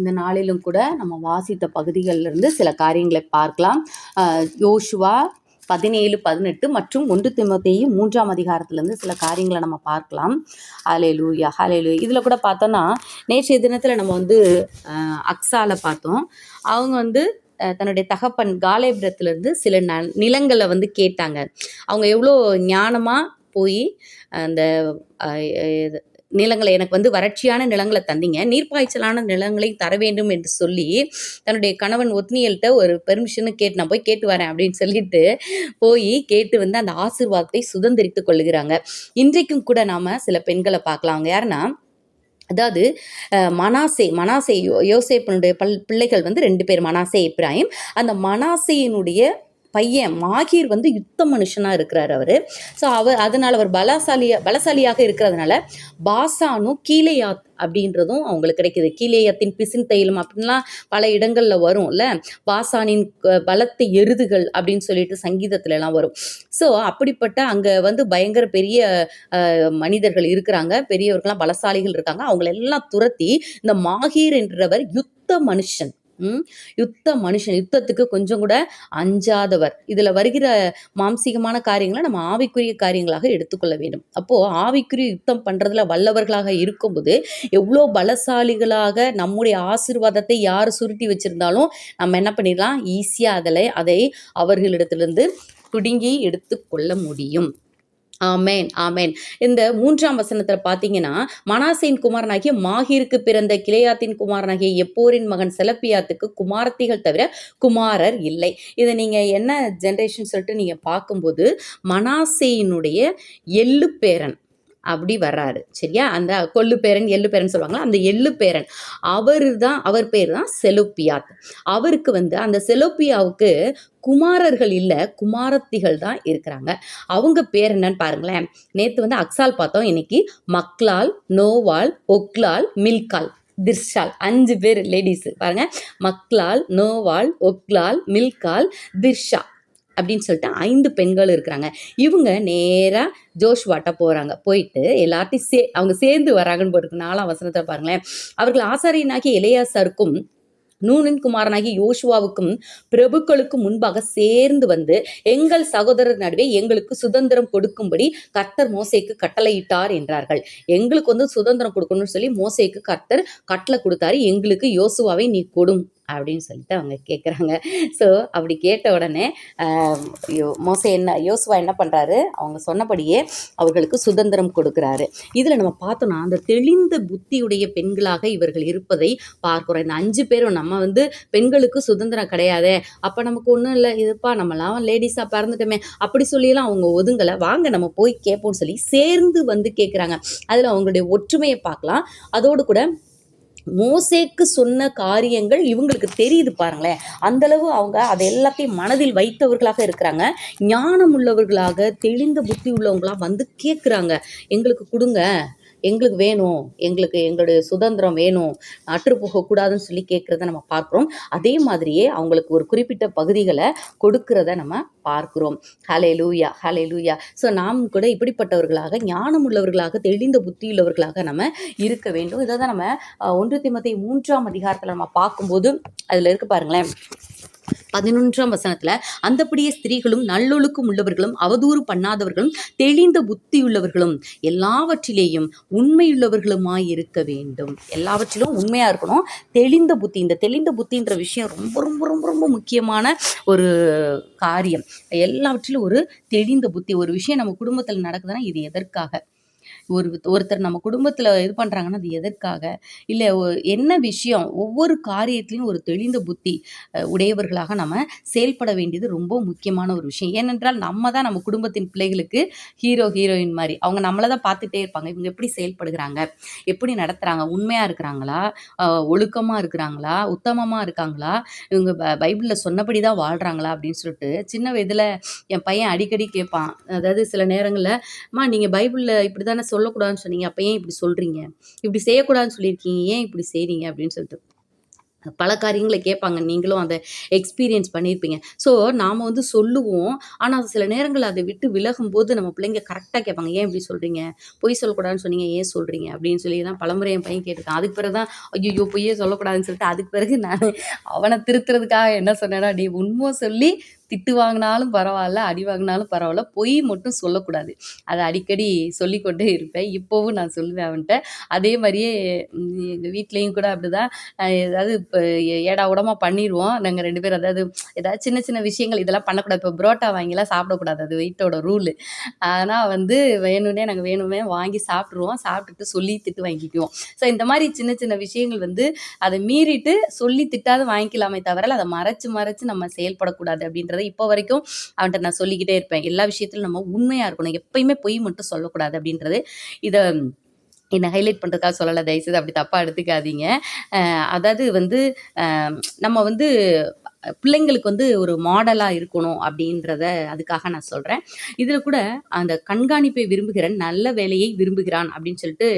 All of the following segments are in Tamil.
இந்த நாளிலும் கூட நம்ம வாசித்த பகுதிகளிலிருந்து சில காரியங்களை பார்க்கலாம். யோசுவா பதினேழு பதினெட்டு மற்றும் ஒன்று திமுத்தையும் மூன்றாம் அதிகாரத்திலேருந்து சில காரியங்களை நம்ம பார்க்கலாம். அலையலூயா லூயா இதில் கூட பார்த்தோன்னா நேற்றைய தினத்தில் நம்ம வந்து அக்ஸாவில் அக்ஸால பார்த்தோம். அவங்க வந்து தன்னுடைய தகப்பன் காலேபுரத்துலேருந்து சில ந நிலங்களை வந்து கேட்டாங்க. அவங்க எவ்வளோ ஞானமாக போய் அந்த இது, நிலங்களை எனக்கு வந்து வறட்சியான நிலங்களை தந்தீங்க. நீர்ப்பாய்ச்சலான நிலங்களை தர வேண்டும் என்று சொல்லி தன்னுடைய கணவன் ஒத்னியல்கிட்ட ஒரு பெர்மிஷனு கேட்டு நான் போய் கேட்டு வரேன் அப்படின்னு சொல்லிட்டு போய் கேட்டு வந்து அந்த ஆசிர்வாதத்தை சுதந்திரித்து கொள்ளுகிறாங்க. இன்றைக்கும் கூட நாம் சில பெண்களை பார்க்கலாம். அவங்க யாருன்னா அதாவது மனாசே மனாசே யோ யோசேப்பனுடைய பல் பிள்ளைகள் வந்து ரெண்டு பேர் மனாசே இப்ராஹிம். அந்த மனாசேயினுடைய பையன் மாகீர் வந்து யுத்த மனுஷனாக இருக்கிறார் அவர். ஸோ அவர் அதனால் அவர் பலசாலியாக பலசாலியாக இருக்கிறதுனால பாசானும் கீலேயாத் அப்படின்றதும் அவங்களுக்கு கிடைக்குது. கீலேயத்தின் பிசின் தைலம் அப்படின்லாம் பல இடங்களில் வரும்ல. பாசானின் பலத்த எருதுகள் அப்படின்னு சொல்லிட்டு சங்கீதத்துலலாம் வரும். ஸோ அப்படிப்பட்ட அங்கே வந்து பயங்கர பெரிய மனிதர்கள் இருக்கிறாங்க. பெரியவர்கள்லாம் பலசாலிகள் இருக்காங்க. அவங்களெல்லாம் துரத்தி இந்த மாகீர் என்றவர் யுத்த மனுஷன். யுத்த மனுஷன் யுத்தத்துக்கு கொஞ்சம் கூட அஞ்சாதவர். இதில் வருகிற மாம்சீகமான காரியங்களை நம்ம ஆவிக்குரிய காரியங்களாக எடுத்துக்கொள்ள வேண்டும். அப்போது ஆவிக்குரிய யுத்தம் பண்ணுறதுல வல்லவர்களாக இருக்கும்போது எவ்வளோ பலசாலிகளாக நம்முடைய ஆசீர்வாதத்தை யார் சுருட்டி வச்சிருந்தாலும் நம்ம என்ன பண்ணிடலாம்? ஈஸியாக அதில் அதை அவர்களிடத்திலிருந்து பிடுங்கி எடுத்துக்கொள்ள முடியும். ஆமேன் ஆமேன். இந்த மூன்றாம் வசனத்தில் பார்த்தீங்கன்னா மனாசையின் குமாரனாகிய மாஹீருக்கு பிறந்த கிளையாத்தின் குமாரனாகிய எப்போரின் மகன் செலப்பியாத்துக்கு குமாரத்திகள் தவிர குமாரர் இல்லை. இதை நீங்கள் என்ன ஜென்ரேஷன் சொல்லிட்டு நீங்கள் பார்க்கும்போது மனாசையினுடைய எள்ளு பேரன் அப்படி வர்றாரு. சரியா? அந்த கொள்ளு பேரன் எள்ளு பேரன் சொல்லுவாங்களா? அந்த எள்ளு பேரன். அவர் தான் அவர் பேர் தான் செலோப்பியாத். அவருக்கு வந்து அந்த செலோப்பியாவுக்கு குமாரர்கள் இல்லை குமாரத்திகள் தான் இருக்கிறாங்க. அவங்க பேர் என்னன்னு பாருங்களேன். நேற்று வந்து அக்ஸால் பார்த்தோம். இன்னைக்கு மக்லால் நோவால் ஒக்லால் மில்கால் திர்ஷால். அஞ்சு பேர் லேடிஸு பாருங்க. மக்லால் நோவால் ஒக்லால் மில்கால் திர்ஷா. அப்படின்னு சொல்லிட்டு ஐந்து பெண்கள் இருக்கிறாங்க. இவங்க நேராக ஜோஷ்வாட்ட போகிறாங்க போயிட்டு எல்லாத்தையும் சே அவங்க சேர்ந்து வராங்கன்னு போட்டுருக்கு. நாலாம் வசனத்தை பாருங்களேன். அவர்கள் ஆசாரியனாகி இளையாசாருக்கும் நூனின் குமாரனாகி யோசுவாவுக்கும் பிரபுக்களுக்கும் முன்பாக சேர்ந்து வந்து எங்கள் சகோதரர் நடுவே எங்களுக்கு சுதந்திரம் கொடுக்கும்படி கர்த்தர் மோசைக்கு கட்டளையிட்டார் என்றார்கள். எங்களுக்கு வந்து சுதந்திரம் கொடுக்கணும்னு சொல்லி மோசைக்கு கர்த்தர் கட்டளை கொடுத்தாரு. எங்களுக்கு யோசுவாவை நீ கொடும். அப்படின்னு சொல்லிட்டு அவங்க கேட்குறாங்க ஸோ அப்படி கேட்ட உடனே மோசை யோ என்ன யோசுவா என்ன பண்ணுறாரு அவங்க சொன்னபடியே அவர்களுக்கு சுதந்திரம் கொடுக்குறாரு. இதில் நம்ம பார்த்தோம்னா அந்த தெளிந்த புத்தியுடைய பெண்களாக இவர்கள் இருப்பதை பார்க்குறோம். இந்த அஞ்சு பேரும் நம்ம வந்து பெண்களுக்கு சுதந்திரம் கிடையாதே. அப்போ நமக்கு ஒன்றும் இல்லை. இதுப்பா நம்மலாம் லேடிஸாக பிறந்துட்டோமே. அப்படி சொல்லியெல்லாம் அவங்க ஒதுங்கலை. வாங்க நம்ம போய் கேட்போம்னு சொல்லி சேர்ந்து வந்து கேட்குறாங்க அதில் அவங்களுடைய ஒற்றுமையை பார்க்கலாம். அதோடு கூட மோசேக்கு சொன்ன காரியங்கள் இவங்களுக்கு தெரியுது பாருங்களேன். அந்த அளவு அவங்க அதை எல்லாத்தையும் மனதில் வைத்தவர்களாக இருக்கிறாங்க. ஞானம் உள்ளவர்களாக தெளிந்த புத்தி உள்ளவங்களாக வந்து கேட்குறாங்க எங்களுக்கு கொடுங்க. எங்களுக்கு வேணும் எங்களுக்கு எங்களுடைய சுதந்திரம் வேணும் அற்று போகக்கூடாதுன்னு சொல்லி கேட்குறத நம்ம பார்க்குறோம். அதே மாதிரியே அவங்களுக்கு ஒரு குறிப்பிட்ட பகுதிகளை கொடுக்கிறத நம்ம பார்க்குறோம். ஹலே லூயா ஹலே லூயா ஸோ நாம் கூட இப்படிப்பட்டவர்களாக ஞானம் உள்ளவர்களாக தெளிந்த புத்தியுள்ளவர்களாக நம்ம இருக்க வேண்டும். இதை தான் நம்ம ஒன்று திமத்தை மூன்றாம் அதிகாரத்தில் நம்ம பார்க்கும்போது அதில் இருக்கு பாருங்களேன். பதினொன்றாம் வசனத்துல அந்தப்படியே ஸ்திரீகளும் நல்லொழுக்கம் உள்ளவர்களும் அவதூறு பண்ணாதவர்களும் தெளிந்த புத்தியுள்ளவர்களும் எல்லாவற்றிலேயும் உண்மையுள்ளவர்களுமாய் இருக்க வேண்டும். எல்லாவற்றிலும் உண்மையா இருக்கணும். தெளிந்த புத்தி இந்த தெளிந்த புத்தின்ற விஷயம் ரொம்ப ரொம்ப ரொம்ப ரொம்ப முக்கியமான ஒரு காரியம். எல்லாவற்றிலும் ஒரு தெளிந்த புத்தி ஒரு விஷயம் நம்ம குடும்பத்தில் நடக்குதுன்னா இது எதற்காக? ஒரு ஒருத்தர் நம்ம குடும்பத்தில் இது பண்ணுறாங்கன்னா அது எதற்காக? இல்லை என்ன விஷயம்? ஒவ்வொரு காரியத்திலையும் ஒரு தெளிந்த புத்தி உடையவர்களாக நம்ம செயல்பட வேண்டியது ரொம்ப முக்கியமான ஒரு விஷயம். ஏனென்றால் நம்ம தான் நம்ம குடும்பத்தின் பிள்ளைகளுக்கு ஹீரோ ஹீரோயின் மாதிரி. அவங்க நம்மளை தான் பார்த்துட்டே இருப்பாங்க. இவங்க எப்படி செயல்படுகிறாங்க? எப்படி நடத்துகிறாங்க உண்மையாக இருக்கிறாங்களா? ஒழுக்கமாக இருக்கிறாங்களா? உத்தமமாக இருக்காங்களா? இவங்க பைபிளில் சொன்னபடி தான் வாழ்கிறாங்களா அப்படின்னு சொல்லிட்டு சின்ன வயதில் என் பையன் அடிக்கடி கேட்பான். அதாவது சில நேரங்களில் அம்மா நீங்கள் பைபிளில் இப்படி தானே சொல்லக்கூடாதுன்னு சொன்னீங்க. அப்போ ஏன் இப்படி சொல்கிறீங்க இப்படி செய்யக்கூடாதுன்னு சொல்லியிருக்கீங்க. ஏன் இப்படி செய்கிறீங்க அப்படின்னு சொல்லிட்டு. பல காரியங்களை கேட்பாங்க. நீங்களும் அதை எக்ஸ்பீரியன்ஸ் பண்ணியிருப்பீங்க. ஸோ நாம் வந்து சொல்லுவோம். ஆனால் சில நேரங்கள் அதை விட்டு விலகும்போது நம்ம பிள்ளைங்க கரெக்டாக கேட்பாங்க. ஏன் இப்படி சொல்கிறீங்க பொய் சொல்லக்கூடாதுன்னு சொன்னீங்க. ஏன் சொல்கிறீங்க அப்படின்னு சொல்லி தான் பலமுறை என் பையன் கேட்டிருக்கான். அதுக்கு பிறகு தான் ஐயோ பொய்யே சொல்லக்கூடாதுன்னு சொல்லிட்டு அதுக்கு பிறகு நான் அவனை திருத்துறதுக்காக என்ன சொன்னேன்னா நீ உண்மை சொல்லி திட்டு வாங்கினாலும் பரவாயில்ல அடி வாங்கினாலும் பரவாயில்ல பொய் மட்டும் சொல்லக்கூடாது. அதை அடிக்கடி சொல்லிக்கொண்டே இருப்பேன். இப்போவும் நான் சொல்லுவேன் அவன்கிட்ட. அதே மாதிரியே எங்கள் வீட்லேயும் கூட அப்படிதான். ஏதாவது இப்போ ஏடா உடமா பண்ணிடுவோம் நாங்கள் ரெண்டு பேரும் அதாவது ஏதாவது சின்ன சின்ன விஷயங்கள் இதெல்லாம் பண்ணக்கூடாது. இப்போ புரோட்டா வாங்கிலாம் சாப்பிடக்கூடாது. அது வெயிட்டோட ரூலு ஆனால் வந்து வேணும்னே நாங்கள் வேணுமே வாங்கி சாப்பிட்ருவோம் சாப்பிட்டுட்டு சொல்லி திட்டு வாங்கிக்குவோம். ஸோ இந்த மாதிரி சின்ன சின்ன விஷயங்கள் வந்து அதை மீறிட்டு சொல்லி திட்டாத வாங்கிக்கலாமே தவிர அதை மறைச்சு மறைச்சு நம்ம செயல்படக்கூடாது அப்படின்ற அப்படின்றத இப்போ வரைக்கும் அவன்கிட்ட நான் சொல்லிக்கிட்டே இருப்பேன். எல்லா விஷயத்திலும் நம்ம உண்மையாக இருக்கணும். எப்பயுமே பொய் மட்டும் சொல்லக்கூடாது அப்படின்றது இதை என்னை ஹைலைட் பண்ணுறதுக்காக சொல்லலை. தயவுசெய்து அப்படி தப்பாக எடுத்துக்காதீங்க. அஹ் அதாவது வந்து நம்ம வந்து பிள்ளைங்களுக்கு வந்து ஒரு மாடலாக இருக்கணும் அப்படின்றத அதுக்காக நான் சொல்கிறேன் இதில் கூட அந்த கண்காணிப்பை விரும்புகிற நல்ல வேலையை விரும்புகிறான் அப்படின்னு சொல்லிட்டு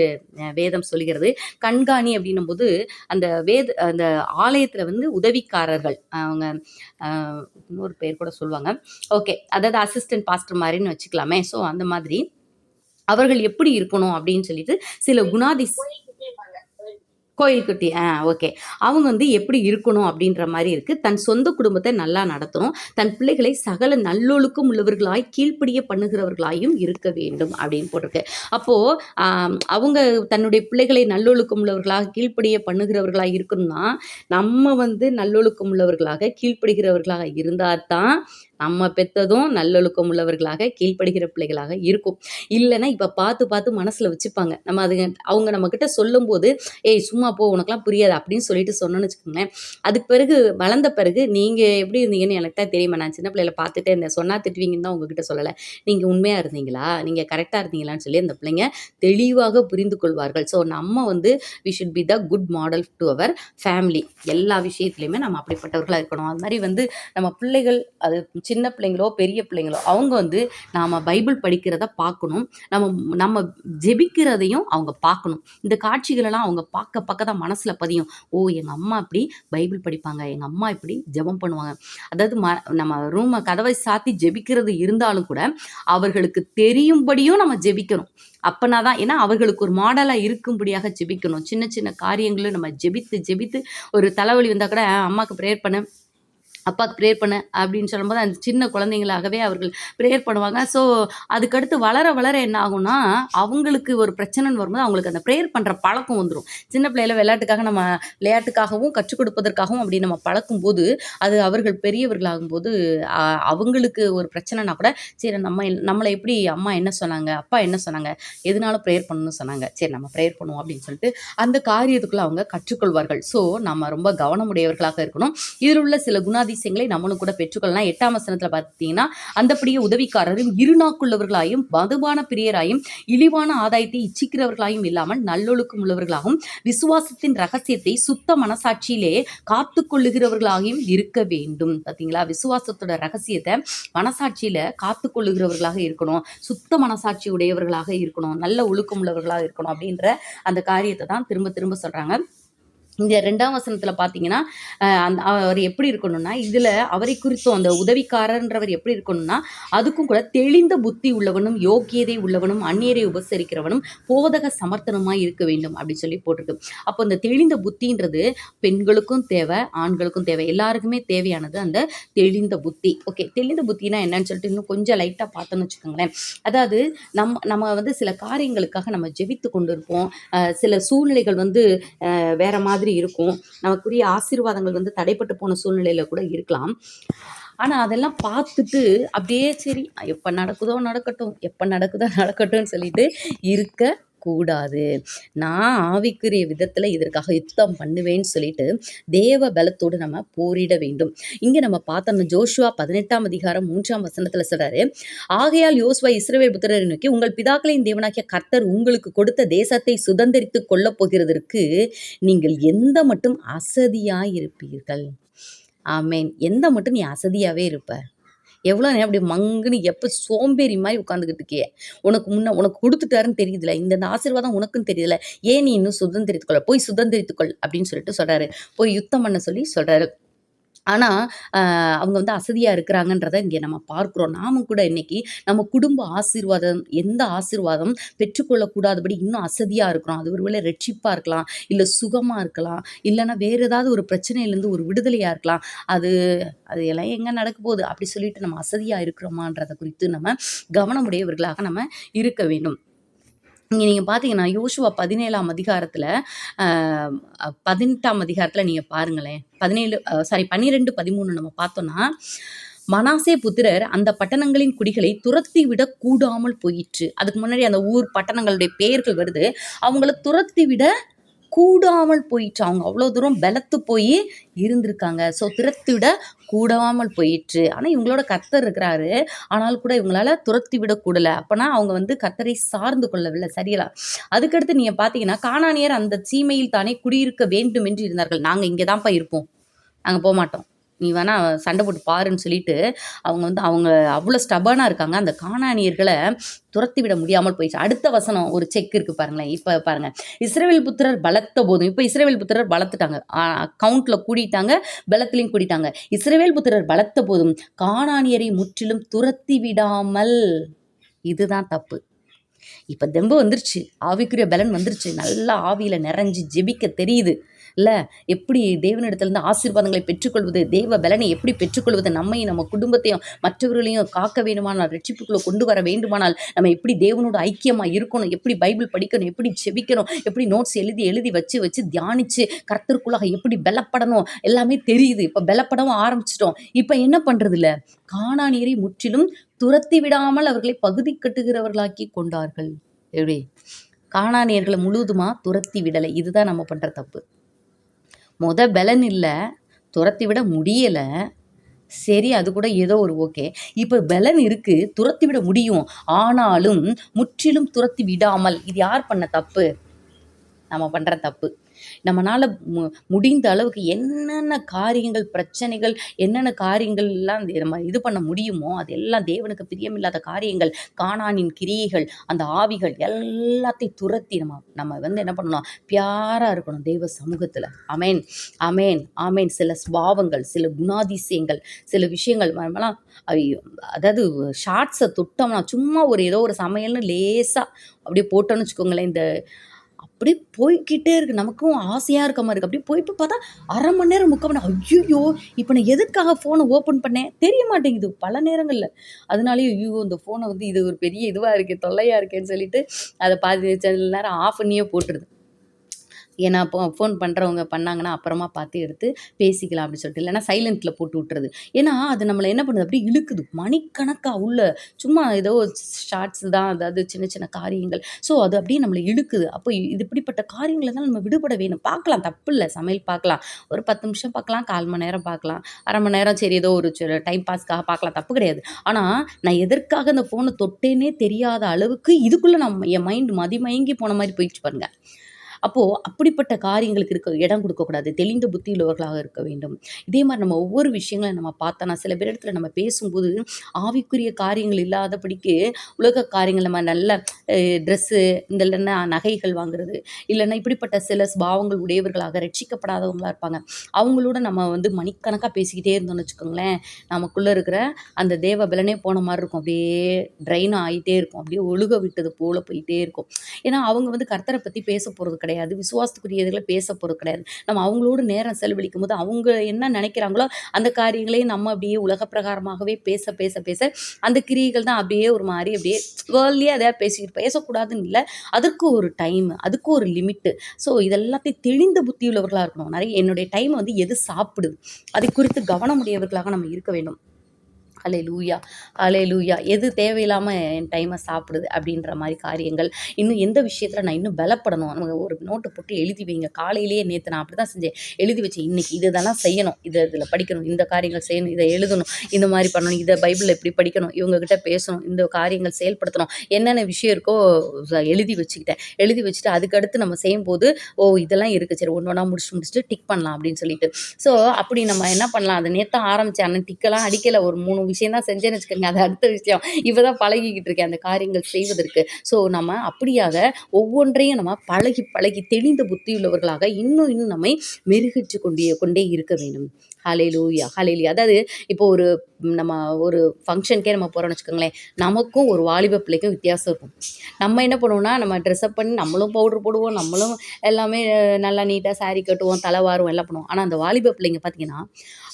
வேதம் சொல்கிறது கண்காணி அப்படின்னும் போது அந்த வேத அந்த ஆலயத்தில் வந்து உதவிக்காரர்கள் அவங்க இன்னொரு பேர் கூட சொல்லுவாங்க. ஓகே அதாவது அசிஸ்டன்ட் பாஸ்டர் மாதிரின்னு வச்சுக்கலாமே. ஸோ அந்த மாதிரி அவர்கள் எப்படி இருக்கணும் அப்படின்னு சொல்லிட்டு சில குணாதிஸ் கோயில் குட்டி ஆ ஓகே. அவங்க வந்து எப்படி இருக்கணும் அப்படின்ற மாதிரி இருக்குது தன் சொந்த குடும்பத்தை நல்லா நடத்தணும். தன் பிள்ளைகளை சகல நல்லொழுக்கம் உள்ளவர்களாய் கீழ்ப்படிய பண்ணுகிறவர்களாயும் இருக்க வேண்டும் அப்படின்னு போட்டிருக்கு. அப்போது அவங்க தன்னுடைய பிள்ளைகளை நல்லொழுக்கம் உள்ளவர்களாக கீழ்ப்படிய பண்ணுகிறவர்களாக இருக்கணும்னா நம்ம வந்து நல்லொழுக்கம் உள்ளவர்களாக கீழ்ப்படுகிறவர்களாக இருந்தால் தான் நம்ம பெற்றதும் நல்லொழுக்கம் உள்ளவர்களாக கீழ்ப்படுகிற பிள்ளைகளாக இருக்கும். இல்லைன்னா இப்போ பார்த்து பார்த்து மனசில் வச்சுப்பாங்க. நம்ம அதுங்க அவங்க நம்மக்கிட்ட சொல்லும்போது ஏய் சும்மா போ உனக்குலாம் புரியாது அப்படின்னு சொல்லிட்டு சொன்னோன்னு வச்சுக்கோங்களேன். அதுக்கு பிறகு வளர்ந்த பிறகு நீங்கள் எப்படி இருந்தீங்கன்னு எனக்கு தான் தெரியுமா. நான் சின்ன பிள்ளையில பார்த்துட்டே இருந்தேன். சொன்னா திட்டுவீங்கன்னு தான் உங்ககிட்ட சொல்லலை. நீங்கள் உண்மையாக இருந்தீங்களா? நீங்கள் கரெக்டாக இருந்தீங்களான்னு சொல்லி அந்த பிள்ளைங்க தெளிவாக புரிந்து கொள்வார்கள். ஸோ நம்ம வந்து we should be the good model to our family எல்லா விஷயத்துலையுமே நம்ம அப்படிப்பட்டவர்களாக இருக்கணும். அது மாதிரி வந்து நம்ம பிள்ளைகள் அது சின்ன பிள்ளைங்களோ பெரிய பிள்ளைங்களோ அவங்க வந்து நாம் பைபிள் படிக்கிறத பார்க்கணும். நம்ம நம்ம ஜெபிக்கிறதையும் அவங்க பார்க்கணும். இந்த காட்சிகளெல்லாம் அவங்க பார்க்க பார்க்க தான் மனசில் பதியும். ஓ எங்கள் அம்மா இப்படி பைபிள் படிப்பாங்க எங்கள் அம்மா இப்படி ஜெபம் பண்ணுவாங்க. அதாவது ம நம்ம ரூமை கதவை சாத்தி ஜெபிக்கிறது இருந்தாலும் கூட அவர்களுக்கு தெரியும்படியும் நம்ம ஜெபிக்கணும். அப்பனா தான் ஏன்னா அவர்களுக்கு ஒரு மாடலாக இருக்கும்படியாக ஜெபிக்கணும். சின்ன சின்ன காரியங்களும் நம்ம ஜெபித்து ஜெபித்து ஒரு தலைவலி வந்தால் கூட அம்மாவுக்கு ப்ரேயர் பண்ண. அப்பாவுக்கு ப்ரேயர் பண்ண அப்படின்னு சொல்லும்போது அந்த சின்ன குழந்தைங்களாகவே அவர்கள் ப்ரேயர் பண்ணுவாங்க. ஸோ அதுக்கடுத்து வளர வளர என்ன ஆகும்னா அவங்களுக்கு ஒரு பிரச்சனைன்னு வரும்போது அவங்களுக்கு அந்த ப்ரேயர் பண்ணுற பழக்கம் வந்துடும் சின்ன பிள்ளையில விளையாட்டுக்காக நம்ம விளையாட்டுக்காகவும் கற்றுக் கொடுப்பதற்காகவும் அப்படி நம்ம பழக்கும் போது அது அவர்கள் பெரியவர்களாகும்போது அவங்களுக்கு ஒரு பிரச்சனைனா கூட சரி நம்ம நம்மளை எப்படி அம்மா என்ன சொன்னாங்க அப்பா என்ன சொன்னாங்க எதுனாலும் ப்ரேயர் பண்ணணும்னு சொன்னாங்க. சரி நம்ம ப்ரேயர் பண்ணுவோம் அப்படின்னு சொல்லிட்டு அந்த காரியத்துக்குள்ள அவங்க கற்றுக்கொள்வார்கள். ஸோ நம்ம ரொம்ப கவனமுடையவர்களாக இருக்கணும். இதில் உள்ள சில குணாதி குணாதிசயங்களை நம்மளும் கூட பெற்றுக்கொள்ளலாம். எட்டாம் வசனத்தில் பார்த்தீங்கன்னா அந்தப்படியே உதவிக்காரரும் இருநாக்குள்ளவர்களாயும் மதுபான பிரியராயும் இழிவான ஆதாயத்தை இச்சிக்கிறவர்களாயும் இல்லாமல் நல்லொழுக்கம் உள்ளவர்களாகவும் விசுவாசத்தின் ரகசியத்தை சுத்த மனசாட்சியிலே காத்து கொள்ளுகிறவர்களாகவும் இருக்க வேண்டும். பார்த்தீங்களா விசுவாசத்தோட ரகசியத்தை மனசாட்சியில காத்து கொள்ளுகிறவர்களாக இருக்கணும். சுத்த மனசாட்சி உடையவர்களாக இருக்கணும். நல்ல ஒழுக்கம் உள்ளவர்களாக இருக்கணும் அப்படின்ற அந்த காரியத்தை தான் திரும்ப திரும்ப சொல்றாங்க. இந்த ரெண்டாம் வசனத்துல பார்த்தீங்கன்னா அந்த அவர் எப்படி இருக்கணும்னா இதுல அவரை குறித்தும் அந்த உதவிக்காரன்றவர் எப்படி இருக்கணும்னா அதுக்கும் கூட தெளிந்த புத்தி உள்ளவனும் யோக்கியதை உள்ளவனும் அந்நியரை உபசரிக்கிறவனும் போதக சமர்த்தனமாக இருக்க வேண்டும் அப்படின்னு சொல்லி போட்டிருக்கு. அப்போ இந்த தெளிந்த புத்தின்றது பெண்களுக்கும் தேவை ஆண்களுக்கும் தேவை. எல்லாருக்குமே தேவையானது அந்த தெளிந்த புத்தி. ஓகே தெளிந்த புத்தினா என்னன்னு சொல்லிட்டு இன்னும் கொஞ்சம் லைட்டாக பார்த்தோன்னு வச்சுக்கோங்களேன். அதாவது நம்ம நம்ம வந்து சில காரியங்களுக்காக நம்ம ஜெபித்து கொண்டு இருப்போம் சில சூழ்நிலைகள் வந்து வேற மாதிரி இருக்கும். நமக்குரிய ஆசீர்வாதங்கள் வந்து தடைப்பட்டு போன சூழ்நிலையில கூட இருக்கலாம். ஆனால் அதெல்லாம் பார்த்துட்டு அப்படியே சரி எப்போ நடக்குதோ நடக்கட்டும் எப்போ நடக்குதோ நடக்கட்டும்னு சொல்லிட்டு இருக்க கூடாது. நான் ஆவிக்குரிய விதத்தில் இதற்காக யுத்தம் பண்ணுவேன்னு சொல்லிட்டு தேவ பலத்தோடு நம்ம போரிட வேண்டும். இங்கே நம்ம பார்த்தோம்னா ஜோஷுவா பதினெட்டாம் அதிகாரம் மூன்றாம் வசனத்தில் சொல்கிறாரு ஆகையால் யோசுவா இஸ்ரவேல் புத்திரரை நோக்கி உங்கள் பிதாக்களின் தேவனாகிய கர்த்தர் உங்களுக்கு கொடுத்த தேசத்தை சுதந்திரித்து கொள்ளப் போகிறதற்கு நீங்கள் எந்த மட்டும் அசதியாயிருப்பீர்கள்? ஆமேன். எந்த மட்டும் நீ அசதியாகவே இருப்ப? எவ்வளோ நேரம் அப்படி மங்குன்னு எப்போ சோம்பேறி மாதிரி உட்காந்துக்கிட்டு இருக்கே உனக்கு முன்ன உனக்கு கொடுத்துட்டாருன்னு தெரியுதுல. இந்த ஆசீர்வாதம் உனக்கும் தெரியுதுல. ஏன் நீ இன்னும் சுதந்திரித்துக்கொள்ள போய் சுதந்திரித்துக்கொள் அப்படின்னு சொல்லிட்டு சொல்கிறாரு போய் யுத்தம் பண்ண சொல்லி சொல்கிறாரு ஆனால் அவங்க வந்து அசதியாக இருக்கிறாங்கன்றத இங்கே நம்ம பார்க்குறோம். நாமும் கூட இன்னைக்கு நம்ம குடும்ப ஆசீர்வாதம் எந்த ஆசீர்வாதம் பெற்றுக்கொள்ளக்கூடாதபடி இன்னும் அசதியாக இருக்கிறோம். அது ஒருவேளை ரெட்சிப்பாக இருக்கலாம் இல்லை சுகமாக இருக்கலாம் இல்லைன்னா வேறு ஏதாவது ஒரு பிரச்சனையிலேருந்து ஒரு விடுதலையாக இருக்கலாம். அது அது எல்லாம் எங்கே நடக்க போகுது? அப்படி சொல்லிட்டு நம்ம அசதியாக இருக்கிறோமான்றதை குறித்து நம்ம கவனமுடையவர்களாக நம்ம இருக்க வேண்டும். இங்கே நீங்கள் பார்த்தீங்கன்னா யோசுவா பதினேழாம் அதிகாரத்தில் பதினெட்டாம் அதிகாரத்தில் நீங்கள் பாருங்களேன். பதினேழு சாரி பன்னிரெண்டு பதிமூணு நம்ம பார்த்தோன்னா மனாசே புத்திரர் அந்த பட்டணங்களின் குடிகளை துரத்தி விட கூடாமல் போயிற்று. அதுக்கு முன்னாடி அந்த ஊர் பட்டணங்களுடைய பெயர்கள் வருது. அவங்கள துரத்தி விட கூடாமல் போயிட்டு அவங்க அவ்வளோ தூரம் பலத்து போய் இருந்திருக்காங்க. ஸோ துரத்தி விட கூடாமல் போயிற்று. ஆனால் இவங்களோட கத்தர் இருக்கிறாரு. ஆனால் கூட இவங்களால துரத்தி விடக்கூடலை அப்போனா அவங்க வந்து கத்தரை சார்ந்து கொள்ளவில்லை. சரியா? அதுக்கடுத்து நீங்கள் பார்த்தீங்கன்னா காணானியர் அந்த சீமையில் தானே குடியிருக்க வேண்டும் என்று இருந்தார்கள். நாங்கள் இங்கே தான்ப்பா இருப்போம். நாங்கள் போக மாட்டோம் நீ வேணா சண்டை போட்டு பாருன்னு சொல்லிட்டு அவங்க வந்து அவங்க அவ்வளோ ஸ்டபனாக இருக்காங்க. அந்த காணானியர்களை துரத்தி விட முடியாமல் போயிடுச்சு. அடுத்த வசனம் ஒரு செக் இருக்கு பாருங்களேன். இப்போ பாருங்க. இஸ்ரேவேல் புத்திரர் பலத்த போதும். இப்போ இஸ்ரேவேல் புத்திரர் பலத்துட்டாங்க. அக்கௌண்ட்ல கூடிட்டாங்க பலத்திலையும் கூடிட்டாங்க. இஸ்ரேவேல் புத்திரர் பலத்த போதும் காணானியரை முற்றிலும் துரத்தி விடாமல். இதுதான் தப்பு. இப்போ தெம்பு வந்துருச்சு. ஆவிக்குரிய பலன் வந்துருச்சு. நல்லா ஆவியில் நிறைஞ்சு ஜெபிக்க தெரியுது. இல்லை? எப்படி தேவனிடத்திலிருந்து ஆசீர்வாதங்களை பெற்றுக்கொள்வது தேவ பலனை எப்படி பெற்றுக்கொள்வது நம்மையும் நம்ம குடும்பத்தையும் மற்றவர்களையும் காக்க வேண்டுமானால் ரட்சிப்புக்குள்ளே கொண்டு வர வேண்டுமானால் நம்ம எப்படி தேவனோட ஐக்கியமாக இருக்கணும் எப்படி பைபிள் படிக்கணும் எப்படி செபிக்கணும் எப்படி நோட்ஸ் எழுதி எழுதி வச்சு வச்சு தியானித்து கர்த்தருக்குள்ளாக எப்படி பலப்படணும் எல்லாமே தெரியுது. இப்போ பலப்படவும் ஆரம்பிச்சிட்டோம். இப்போ என்ன பண்ணுறதில்ல இல்லை காணாநீரை முற்றிலும் துரத்தி விடாமல் அவர்களை பகுதி கட்டுகிறவர்களாக்கி கொண்டார்கள். எப்படி? காணானியர்களை முழுவதுமா துரத்தி விடலை. இதுதான் நம்ம பண்ணுற தப்பு. மொத பலன் இல்லை. துரத்தி விட முடியலை. சரி அது கூட ஏதோ ஒரு ஓகே இப்போ பலன் இருக்குது துரத்தி விட முடியும். ஆனாலும் முற்றிலும் துரத்தி விடாமல். இது யார் பண்ண தப்பு? நம்ம பண்ணுற தப்பு. நம்மளால் மு முடிந்த அளவுக்கு என்னென்ன காரியங்கள் பிரச்சனைகள் என்னென்ன காரியங்கள்லாம் நம்ம இது பண்ண முடியுமோ அது எல்லாம் தேவனுக்கு பிரியமில்லாத காரியங்கள் காணானின் கிரியைகள் அந்த ஆவிகள் எல்லாத்தையும் துரத்தி நம்ம நம்ம வந்து என்ன பண்ணணும்? பியாராக இருக்கணும் தெய்வ சமூகத்தில். அமேன் அமேன் ஆமேன். சில ஸ்பாவங்கள் சில குணாதிசயங்கள் சில விஷயங்கள் நம்மலாம் அதாவது ஷார்ட்ஸை தொட்டோம்னா சும்மா ஒரு ஏதோ ஒரு சமையல்னு லேசாக அப்படியே போட்டோன்னு வச்சுக்கோங்களேன் இந்த அப்படியே போய்க்கிட்டே இருக்குது நமக்கும் ஆசையாக இருக்க மாதிரி இருக்குது அப்படியே போய் இப்போ பார்த்தா அரை மணி நேரம் முக்கால் மணி ஐயோ இப்போ நான் எதுக்காக ஃபோனை ஓப்பன் பண்ணேன்? தெரிய மாட்டேங்குது. பல நேரங்களில். அதனாலேயே ஐயோ இந்த ஃபோனை வந்து இது ஒரு பெரிய இதுவாக இருக்குது தொல்லையாக இருக்கேன்னு சொல்லிட்டு அதை பாதி சில நேரம் ஆஃப் பண்ணியே போட்டுருது. ஏன்னா இப்போ ஃபோன் பண்ணுறவங்க பண்ணாங்கன்னா அப்புறமா பார்த்து எடுத்து பேசிக்கலாம் அப்படின்னு சொல்லிட்டு இல்லைன்னா சைலண்ட்டில் போட்டு விட்டுறது. ஏன்னா அது நம்மளை என்ன பண்ணுது? அப்படி இழுக்குது. மணிக்கணக்காக உள்ள சும்மா ஏதோ ஷார்ட்ஸ் தான் அதாவது சின்ன சின்ன காரியங்கள். ஸோ அது அப்படியே நம்மளை இழுக்குது. அப்போ இது இப்படிப்பட்ட காரியங்களை தான் நம்ம விடுபட வேணும். பார்க்கலாம். தப்பு இல்லை. சமையல் பார்க்கலாம். ஒரு பத்து நிமிஷம் பார்க்கலாம். கால் மணி நேரம் பார்க்கலாம். அரை மணி நேரம் சரி ஏதோ ஒரு டைம் பாஸ்க்காக பார்க்கலாம். தப்பு கிடையாது. ஆனால் நான் எதற்காக அந்த ஃபோனை தொட்டேனே தெரியாத அளவுக்கு இதுக்குள்ளே நம்ம என் மைண்ட் மதிமயங்கி போன மாதிரி போயிடுச்சு பாருங்கள் அப்போது அப்படிப்பட்ட காரியங்களுக்கு இருக்க இடம் கொடுக்கக்கூடாது. தெளிந்த புத்தி உள்ளவர்களாக இருக்க வேண்டும். இதே மாதிரி நம்ம ஒவ்வொரு விஷயங்களும் நம்ம பார்த்தோன்னா சில பேர் இடத்துல நம்ம பேசும்போது ஆவிக்குரிய காரியங்கள் இல்லாதபடிக்கு உலக காரியங்கள் நம்ம நல்ல ட்ரெஸ்ஸு இந்த இல்லைன்னா நகைகள் வாங்குறது இல்லைன்னா இப்படிப்பட்ட சில பாவங்கள் உடையவர்களாக ரட்சிக்கப்படாதவங்களாக இருப்பாங்க. அவங்களோட நம்ம வந்து மணிக்கணக்காக பேசிக்கிட்டே இருந்தோம்னு வச்சுக்கோங்களேன் நமக்குள்ளே இருக்கிற அந்த தேவ பலனே போன மாதிரி இருக்கும். அப்படியே ட்ரைன் ஆகிட்டே இருக்கும். அப்படியே ஒழுக விட்டது போல் போயிட்டே இருக்கும். ஏன்னா அவங்க வந்து கர்த்தரை பற்றி பேச போகிறது கிடையாது. விசுவாசத்துக்குரியதுகளை பேச போகிறது கிடையாது. நம்ம அவங்களோட நேரம் செலவழிக்கும் போது அவங்க என்ன நினைக்கிறாங்களோ அந்த காரியங்களையும் நம்ம அப்படியே உலக பிரகாரமாகவே பேச பேச பேச அந்த கிரியைகள் தான் அப்படியே ஒரு மாதிரி அப்படியே வேர்ல்ட்லேயே அதை பேசிக்கிட்டு பேசக்கூடாதுன்னு இல்லை. அதுக்கு ஒரு டைம் அதுக்கு ஒரு லிமிட்டு ஸோ இதெல்லாத்தையும் தெளிந்த புத்தி உள்ளவர்களாக இருக்கணும். நிறைய என்னுடைய டைம் வந்து எது சாப்பிடுது? அதை குறித்து கவனமுடையவர்களாக நம்ம இருக்க வேண்டும். அலை லூயா அலை லூயா எது தேவையில்லாமல் என் டைமை சாப்பிடுது அப்படின்ற மாதிரி காரியங்கள். இன்னும் எந்த விஷயத்தில் நான் இன்னும் பலப்படணும்? நம்ம ஒரு நோட்டு போட்டு எழுதி வைங்க. காலையிலேயே நேற்று நான் அப்படி தான் செஞ்சேன். எழுதி வச்சேன். இன்றைக்கி இதெல்லாம் செய்யணும். இதை இதில் படிக்கணும். இந்த காரியங்கள் செய்யணும். இதை எழுதணும். இந்த மாதிரி பண்ணணும். இதை பைபிளில் எப்படி படிக்கணும். இவங்கக்கிட்ட பேசணும். இந்த காரியங்கள் செயல்படுத்தணும். என்னென்ன விஷயம் இருக்கோ எழுதி வச்சுக்கிட்டேன். எழுதி வச்சுட்டு அதுக்கடுத்து நம்ம செய்யும்போது ஓ இதெல்லாம் இருக்குது சரி ஒன்று ஒன்றா முடிச்சு முடிச்சுட்டு டிக் பண்ணலாம் அப்படின்னு சொல்லிட்டு. ஸோ அப்படி நம்ம என்ன பண்ணலாம்? அதை நேற்று ஆரம்பித்தேன் ஆனால் டிக்கெல்லாம் அடிக்கலை. ஒரு மூணு விஷயம் தான் செஞ்சேன்னு வச்சுக்கோங்க. அது அடுத்த விஷயம். இப்போ தான் பழகிக்கிட்டு இருக்கேன். அந்த காரியங்கள் செய்வதற்கு. ஸோ நம்ம அப்படியாக ஒவ்வொன்றையும் நம்ம பழகி பழகி தெளிந்த புத்தியுள்ளவர்களாக இன்னும் இன்னும் நம்மை மெருகிச்சு கொண்டே கொண்டே இருக்க வேண்டும். ஹalleluya ஹalleluya அதாவது இப்போ ஒரு நம்ம ஒரு ஃபங்க்ஷனுக்கே நம்ம போகிறோம்னு வச்சுக்கோங்களேன் நமக்கும் ஒரு வாலிப பிள்ளைக்கும் வித்தியாசம் இருக்கும். நம்ம என்ன பண்ணுவோம்னா நம்ம ட்ரெஸ்அப் பண்ணி நம்மளும் பவுடர் போடுவோம் நம்மளும் எல்லாமே நல்லா நீட்டாக saree கட்டுவோம் தலை வாருவோம் எல்லாம் பண்ணுவோம். ஆனால் அந்த வாலிப பிள்ளைங்க பார்த்தீங்கன்னா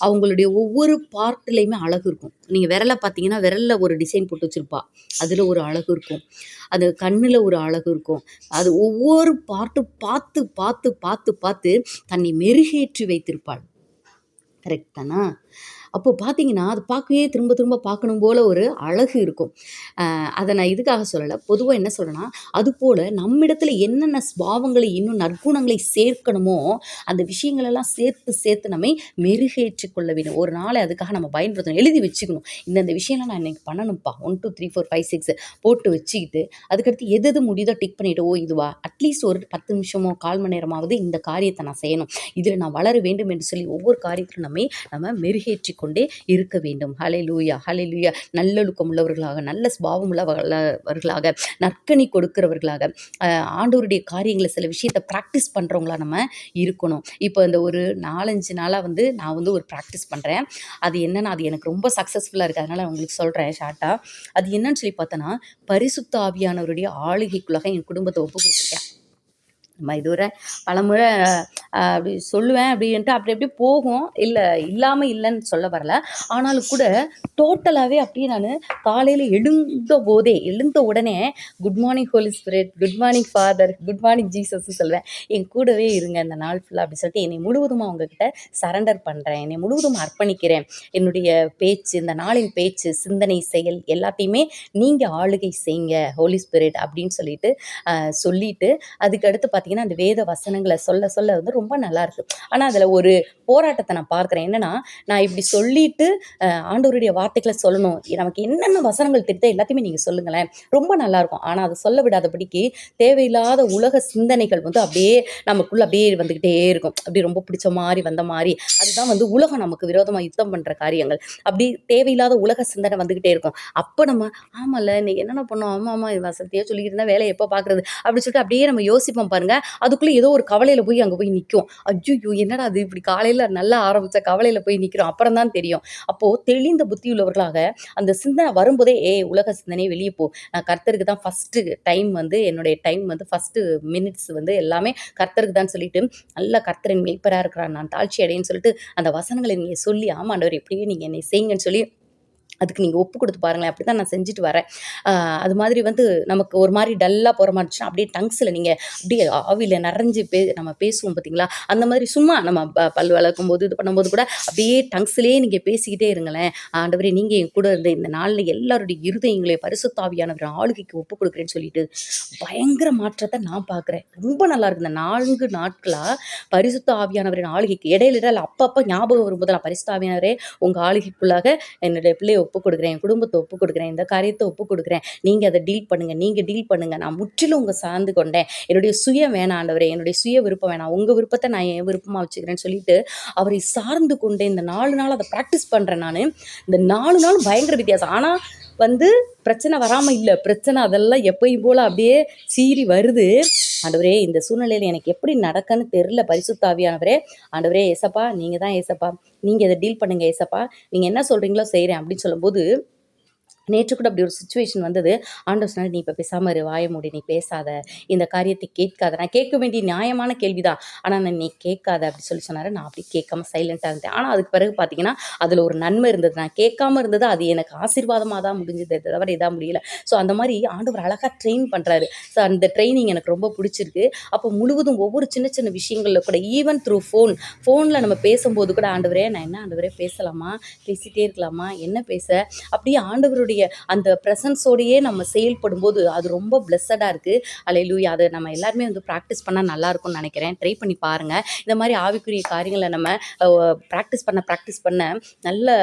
அவங்களுடைய ஒவ்வொரு பார்ட்லேயுமே அழகு இருக்கும். நீங்கள் விரலை பார்த்தீங்கன்னா விரலில் ஒரு டிசைன் போட்டு வச்சுருப்பா. அதில் ஒரு அழகு இருக்கும். அது கண்ணில் ஒரு அழகு இருக்கும். அது ஒவ்வொரு பார்ட்டும் பார்த்து பார்த்து பார்த்து பார்த்து தன்னை மெருகேற்றி வைத்திருப்பாள். கரெக்ட் அப்போது அப்போ பார்த்தீங்கன்னா அது பார்க்கவே திரும்ப திரும்ப பார்க்கணும் போல் ஒரு அழகு இருக்கும். அதை நான் இதுக்காக சொல்லலை. பொதுவாக என்ன சொல்கிறேன்னா அதுபோல் நம்மிடத்தில் என்னென்ன ஸ்பாவங்களை இன்னும் நற்குணங்களை சேர்க்கணுமோ அந்த விஷயங்களெல்லாம் சேர்த்து சேர்த்து நம்மை மெருகேற்றி கொள்ள வேண்டும். ஒரு நாளை அதுக்காக நம்ம பயன்படுத்தணும். எழுதி வச்சுக்கணும். இந்தந்த விஷயம்லாம் நான் இன்றைக்கி பண்ணணும்ப்பா. One two three four five six போட்டு வச்சுக்கிட்டு அதுக்கடுத்து எது எது முடியுதோ டிக் பண்ணிவிட்டு ஓ இதுவா அட்லீஸ்ட் ஒரு பத்து நிமிஷமோ கால் மணி நேரமாவது இந்த காரியத்தை நான் செய்யணும். இதில் நான் வளர வேண்டும் என்று சொல்லி ஒவ்வொரு காரியத்திலும் நம்ம நம்ம மெருகேற்றி கொண்டே இருக்க வேண்டும். ஹலை லூயா ஹலை லூயா நல்லொழுக்கம் உள்ளவர்களாக நல்ல சுபாவம் உள்ளவர்களாக நற்கனி கொடுக்கிறவர்களாக ஆண்டோருடைய காரியங்களை சில விஷயத்தை ப்ராக்டிஸ் பண்ணுறவங்களா நம்ம இருக்கணும். இப்போ இந்த ஒரு நாலஞ்சு நாளாக வந்து நான் வந்து ஒரு ப்ராக்டிஸ் பண்ணுறேன் அது என்னென்னா அது எனக்கு ரொம்ப சக்ஸஸ்ஃபுல்லாக இருக்குது அதனால் உங்களுக்கு சொல்கிறேன் ஷார்ட்டாக அது என்னன்னு சொல்லி பார்த்தோன்னா பரிசுத்த ஆவியானவருடைய ஆளுகைக்குள்ளாக என் குடும்பத்தை ஒப்பு கொடுத்துருக்கேன். நம்ம இதுவரை பலமுறை அப்படி சொல்லுவேன் அப்படின்ட்டு அப்படி அப்படி போகும். இல்லை இல்லாமல் இல்லைன்னு சொல்ல வரல. ஆனாலும் கூட டோட்டலாகவே அப்படியே நான் காலையில் எழுந்த போதே எழுந்த உடனே good morning Holy Spirit good morning father good morning Jesus சொல்லுவேன். என் கூடவே இருங்க இந்த நாள் ஃபுல்லாக அப்படி சொல்லிட்டு என்னை முழுவதுமாக அவங்கக்கிட்ட சரண்டர் பண்ணுறேன் என்னை முழுவதும் அர்ப்பணிக்கிறேன். என்னுடைய பேச்சு இந்த நாளின் பேச்சு சிந்தனை செயல் எல்லாத்தையுமே நீங்கள் ஆளுகை செய்யுங்க ஹோலி ஸ்பிரிட் அப்படின்னு சொல்லிட்டு சொல்லிட்டு அதுக்கு அடுத்து பார்த்தீங்கன்னா அந்த வேத வசனங்களை சொல்ல சொல்ல வந்து ரொம்ப நல்லா இருக்கு. ஆனால் அதில் ஒரு போராட்டத்தை நான் பார்க்குறேன். என்னன்னா நான் இப்படி சொல்லிட்டு ஆண்டோருடைய வார்த்தைகளை சொல்லணும். நமக்கு என்னென்ன வசனங்கள் திருத்த எல்லாத்தையுமே நீங்கள் சொல்லுங்களேன். ரொம்ப நல்லா இருக்கும். ஆனால் அதை சொல்ல விடாதபடிக்கு தேவையில்லாத உலக சிந்தனைகள் வந்து அப்படியே நமக்குள்ள அப்படியே வந்துக்கிட்டே இருக்கும். அப்படி ரொம்ப பிடிச்ச மாதிரி வந்த மாதிரி அதுதான் வந்து உலகம் நமக்கு விரோதமாக யுத்தம் பண்ணுற காரியங்கள். அப்படி தேவையில்லாத உலக சிந்தனை வந்துக்கிட்டே இருக்கும். அப்போ நம்ம ஆமாம்ல இன்னைக்கு என்னென்ன பண்ணோம்? ஆமாம் ஆமாம் இது வசதியாக சொல்லிக்கிட்டு இருந்தால் வேலையை எப்போ பார்க்குறது அப்படி சொல்லிட்டு அப்படியே நம்ம யோசிப்போம் அதுக்குள்ளே ஏதோ ஒரு கவலையில் போய் அங்கே போய் நிற்கும் ஐயோ என்னடா அது இப்படி காலையில் நல்லா ஆரம்பித்த கவலையில் போய் நிற்கிறோம் அப்புறம் தான் தெரியும். அப்போது தெளிந்த புத்தி உள்ளவர்களாக அந்த சிந்தனை வரும்போதே ஏ உலக சிந்தனை வெளியே போ. நான் கர்த்தருக்கு தான் ஃபஸ்ட்டு டைம் வந்து என்னுடைய டைம் வந்து ஃபஸ்ட்டு மினிட்ஸ் வந்து எல்லாமே கர்த்தருக்கு தான் சொல்லிட்டு நல்லா கர்த்தரின் மேய்ப்பராக இருக்கிறான் நான் தாழ்ச்சி அடையன்னு சொல்லிட்டு அந்த வசனங்களை நீங்கள் சொல்லி ஆமாண்டவர் எப்படியும் நீங்கள் என்னை செய்யுங்கன்னு சொல்லி அதுக்கு நீங்கள் ஒப்பு கொடுத்து பாருங்களேன் அப்படி தான் நான் செஞ்சுட்டு வரேன். அது மாதிரி வந்து நமக்கு ஒரு மாதிரி டல்லாக போகிற மாதிரி அப்படியே டங்ஸில் நீங்கள் அப்படியே ஆவியில் நிறைஞ்சு பே நம்ம பேசுவோம் பார்த்தீங்களா அந்த மாதிரி சும்மா நம்ம ப- பல் வளர்க்கும் போது இது பண்ணும்போது கூட அப்படியே டங்ஸ்லேயே நீங்கள் பேசிக்கிட்டே இருங்களேன். ஆண்டவரே நீங்கள் என் கூட இருந்த இந்த நாளில் எல்லாருடைய இருதயங்களே பரிசுத்தாவியானவர் ஆளுகைக்கு ஒப்பு கொடுக்குறேன்னு சொல்லிட்டு பயங்கர மாற்றத்தை நான் பார்க்குறேன் ரொம்ப நல்லா இருக்குது இந்த நான்கு நாட்களாக பரிசுத்த ஆவியானவரின் ஆளுகைக்கு இடையில இடையில அப்பப்போ ஞாபகம் வரும்போது நான் பரிசுத்த ஆவியானவரே உங்கள் ஆளுகைக்குள்ளாக என்னுடைய பிள்ளையை ஒப்புக் கொடுக்குறேன் என் குடும்பத்தை ஒப்புக் கொடுக்குறேன் இந்த காரியத்தை ஒப்பு கொடுக்குறேன். நீங்கள் அதை டீல் பண்ணுங்கள் நீங்கள் டீல் பண்ணுங்கள் நான் முற்றிலும் உங்கள் சார்ந்து கொண்டேன். என்னுடைய சுய வேணாம் ஆண்டவரே என்னுடைய சுய விருப்பம் வேணாம். உங்கள் விருப்பத்தை நான் என் விருப்பமாக வச்சுக்கிறேன்னு சொல்லிட்டு அவரை சார்ந்து கொண்டே இந்த நாலு நாள் அதை ப்ராக்டிஸ் பண்ணுறேன் நான். இந்த நாலு நாள் பயங்கர வித்தியாசம். ஆனால் வந்து பிரச்சனை வராமல் இல்லை. பிரச்சனை அதெல்லாம் எப்பயும் போல் அப்படியே சீறி வருது. ஆண்டவரே இந்த சூழ்நிலையில் எனக்கு எப்படி நடக்கன்னு தெரில பரிசுத்தாவியானவரே ஆண்டவரே ஏசப்பா நீங்கள் தான் ஏசப்பா. நீங்கள் இதை டீல் பண்ணுங்கள் ஏசப்பா. நீங்கள் என்ன சொல்கிறீங்களோ செய்கிறேன் அப்படின்னு சொல்லும்போது நேற்று கூட அப்படி ஒரு சுச்சுவேஷன் வந்தது. ஆண்டவர் சொன்னார் நீ இப்போ பேசாமல் இரு வாய மூடி நீ பேசாத. இந்த காரியத்தை கேட்காத. நான் கேட்க வேண்டிய நியாயமான கேள்வி தான் ஆனால் நான் நீ கேட்காத அப்படி சொல்லி சொன்னார். நான் அப்படி கேட்காம சைலண்ட்டாக இருந்தேன். ஆனால் அதுக்கு பிறகு பார்த்தீங்கன்னா அதில் ஒரு நன்மை இருந்தது. நான் கேட்காம இருந்தது அது எனக்கு ஆசீர்வாதமாக தான் முடிஞ்சது. தவிர இதாக முடியல. ஸோ அந்த மாதிரி ஆண்டவர் அழகாக ட்ரெயின் பண்ணுறாரு ஸோ அந்த ட்ரைனிங் எனக்கு ரொம்ப பிடிச்சிருக்கு. அப்போ முழுவதும் ஒவ்வொரு சின்ன சின்ன விஷயங்களில் கூட ஈவன் த்ரூ ஃபோன் ஃபோனில் நம்ம பேசும்போது கூட ஆண்டவரே நான் என்ன ஆண்டவரே பேசலாமா? பேசிகிட்டே இருக்கலாமா? என்ன பேச? அப்படியே ஆண்டவருடைய அவருடைய அந்த ப்ரெசன்ஸோடையே நம்ம செயல்படும்போது அது ரொம்ப பிளெஸ்ஸடாக இருக்குது அலையிலூயா அதை நம்ம எல்லாருமே வந்து ப்ராக்டிஸ் பண்ணால் நல்லாயிருக்கும்னு நினைக்கிறேன். ட்ரை பண்ணி பாருங்கள் இந்த மாதிரி ஆவிக்குரிய காரியங்களை நம்ம ப்ராக்டிஸ் பண்ண ப்ராக்டிஸ் பண்ண நல்ல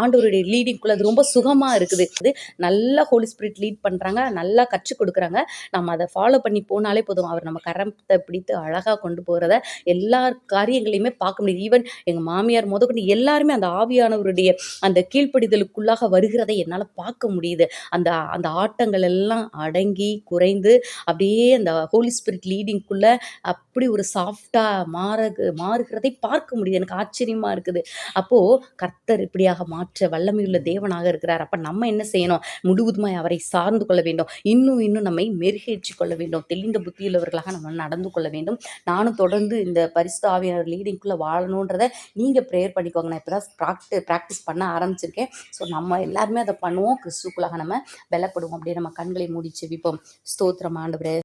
ஆண்டவருடைய லீடிங்குள்ளே அது ரொம்ப சுகமாக இருக்குது. அது நல்லா ஹோலி ஸ்பிரிட் லீட் பண்ணுறாங்க நல்லா கற்றுக் கொடுக்குறாங்க. நம்ம அதை ஃபாலோ பண்ணி போனாலே போதும். அவர் நம்ம கரத்தை பிடித்து அழகாக கொண்டு போகிறத எல்லா காரியங்களையுமே பார்க்க முடியுது ஈவன் எங்கள் மாமியார் முதற்கொண்டு எல்லாருமே அந்த ஆவியானவருடைய அந்த கீழ்ப்படிதலுக்குள்ளாக வருகிறதை என்னால் பார்க்க முடியுது. அந்த அந்த ஆட்டங்கள் எல்லாம் அடங்கி குறைந்து அப்படியே அந்த ஹோலி ஸ்பிரிட் லீடிங்குள்ளே அப்படி ஒரு சாஃப்டாக மாற மாறுகிறதை பார்க்க முடியுது. எனக்கு ஆச்சரியமாக இருக்குது. அப்போது கர்த்தர் இப்படியாக மாற்ற வல்லமையுள்ள தேவனாக இருக்கிறார். அப்போ நம்ம என்ன செய்யணும்? முழுவதுமாய் அவரை சார்ந்து கொள்ள வேண்டும். இன்னும் இன்னும் நம்மை மெருகேற்றி கொள்ள வேண்டும். தெளிந்த புத்தியுள்ளவர்களாக நம்ம நடந்து கொள்ள வேண்டும். நானும் தொடர்ந்து இந்த பரிசுதாவியர் ஆவியானவர் லீடிங்குள்ளே வாழணுன்றதை நீங்கள் ப்ரேயர் பண்ணிக்கோங்க. நான் இப்போ தான் ப்ராக்டி ப்ராக்டிஸ் பண்ண ஆரம்பிச்சிருக்கேன். ஸோ நம்ம எல்லாருமே அதை பண்ணுவோம். கிறிஸ்துக்குள்ளாக நம்ம பலப்படுவோம் அப்படியே நம்ம கண்களை மூடி செவிப்போம் ஸ்தோத்திரம் ஆண்டவரே.